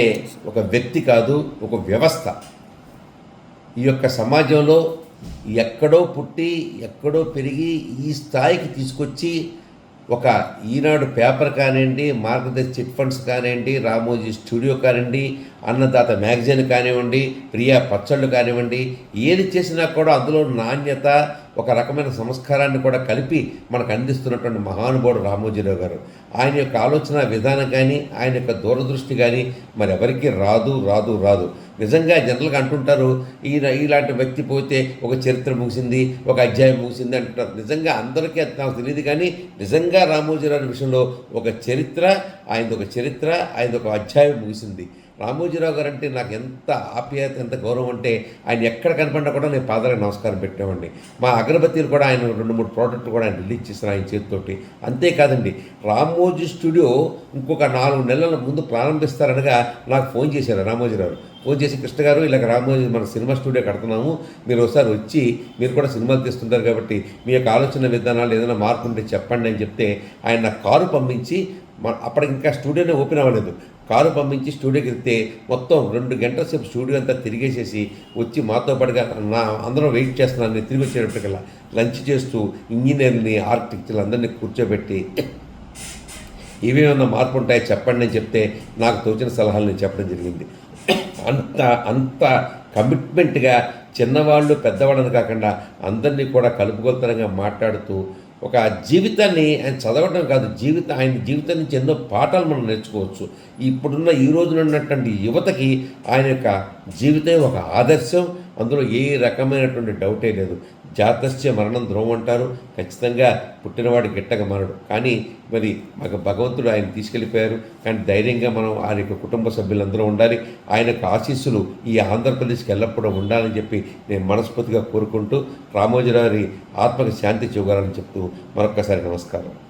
అంటే ఒక వ్యక్తి కాదు ఒక వ్యవస్థ. ఈ యొక్క సమాజంలో ఎక్కడో పుట్టి ఎక్కడో పెరిగి ఈ స్థాయికి తీసుకొచ్చి ఒక ఈనాడు పేపర్ కానివ్వండి మార్గదర్శి చిట్ ఫండ్స్ కానివ్వండి రామోజీ స్టూడియో కానివ్వండి అన్నదాత మ్యాగజైన్ కానివ్వండి ప్రియా పచ్చళ్ళు కానివ్వండి ఏది చేసినా కూడా అందులో నాణ్యత ఒక రకమైన సంస్కారాన్ని కూడా కలిపి మనకు అందిస్తున్నటువంటి మహానుభావుడు రామోజీరావు గారు. ఆయన యొక్క ఆలోచన విధానం కానీ ఆయన యొక్క దూరదృష్టి కానీ మరి ఎవరికి రాదు రాదు రాదు. నిజంగా జనరల్గా అంటుంటారు ఈయన ఇలాంటి వ్యక్తి పోతే ఒక చరిత్ర ముగిసింది ఒక అధ్యాయం ముగిసింది అంటుంటారు. నిజంగా అందరికీ నాకు తెలియదు కానీ నిజంగా రామోజీరావు విషయంలో ఒక చరిత్ర ఆయనది ఒక చరిత్ర ఆయనది ఒక అధ్యాయం ముగిసింది. రామోజీరావు గారు అంటే నాకు ఎంత ఆప్యాయత ఎంత గౌరవం అంటే ఆయన ఎక్కడ కనపడినా కూడా నేను పాదాలకు నమస్కారం పెట్టామండి మా అగరబత్తీలు కూడా ఆయన రెండు మూడు ప్రోడక్ట్లు కూడా ఆయన రిలీజ్ చేసిన ఆయన చేతితోటి. అంతేకాదండి రామోజీ స్టూడియో ఇంకొక నాలుగు నెలల ముందు ప్రారంభిస్తారనగా నాకు ఫోన్ చేశారు రామోజీరావు. ఫోన్ చేసి కృష్ణ గారు ఇలాగ రామోజీ మన సినిమా స్టూడియో కడుతున్నాము. మీరు ఒకసారి వచ్చి మీరు కూడా సినిమాలు తీస్తుంటారు కాబట్టి మీ యొక్క ఆలోచన విధానాలు ఏదైనా మార్పు ఉంటే చెప్పండి అని చెప్తే ఆయన కారు పంపించి మన అప్పటికి ఇంకా స్టూడియోనే ఓపెన్ అవ్వలేదు. కారు పంపించి స్టూడియోకి వెళ్తే మొత్తం రెండు గంటల సేపు స్టూడియో అంతా తిరిగేసేసి వచ్చి మాతో పాటుగా నా అందరం వెయిట్ చేస్తున్నాను నేను తిరిగి వచ్చేటప్పటికల్లా లంచ్ చేస్తూ ఇంజనీర్ని ఆర్కిటెక్చర్లు అందరినీ కూర్చోబెట్టి ఏమేమన్నా మార్పు ఉంటాయో చెప్పండి అని చెప్తే నాకు తోచిన సలహాలు నేను చెప్పడం జరిగింది. అంత అంత కమిట్మెంట్గా చిన్నవాళ్ళు పెద్దవాళ్ళని కాకుండా అందరినీ కూడా కలుపుకొలతనంగా మాట్లాడుతూ ఒక జీవితాన్ని ఆయన చదవడం కాదు జీవితం ఆయన జీవితం నుంచి ఎన్నో పాఠాలు మనం నేర్చుకోవచ్చు. ఇప్పుడున్న ఈ రోజున ఉన్నటువంటి యువతకి ఆయన యొక్క జీవితం ఒక ఆదర్శం అందులో ఏ రకమైనటువంటి డౌటే లేదు. జాతస్య మరణం ధ్రువం అంటారు. ఖచ్చితంగా పుట్టినవాడు గిట్టక మరడు కానీ మరి మాకు భగవంతుడు ఆయన తీసుకెళ్ళిపోయారు. కానీ ధైర్యంగా మనం ఆయన యొక్క కుటుంబ సభ్యులందరూ ఉండాలి. ఆయన యొక్క ఆశీస్సులు ఈ ఆంధ్రప్రదేశ్కి ఎల్లప్పుడూ ఉండాలని చెప్పి నేను మనస్ఫూర్తిగా కోరుకుంటూ రామోజీరావు ఆత్మకు శాంతి చూగాలని చెప్తూ మరొక్కసారి నమస్కారం.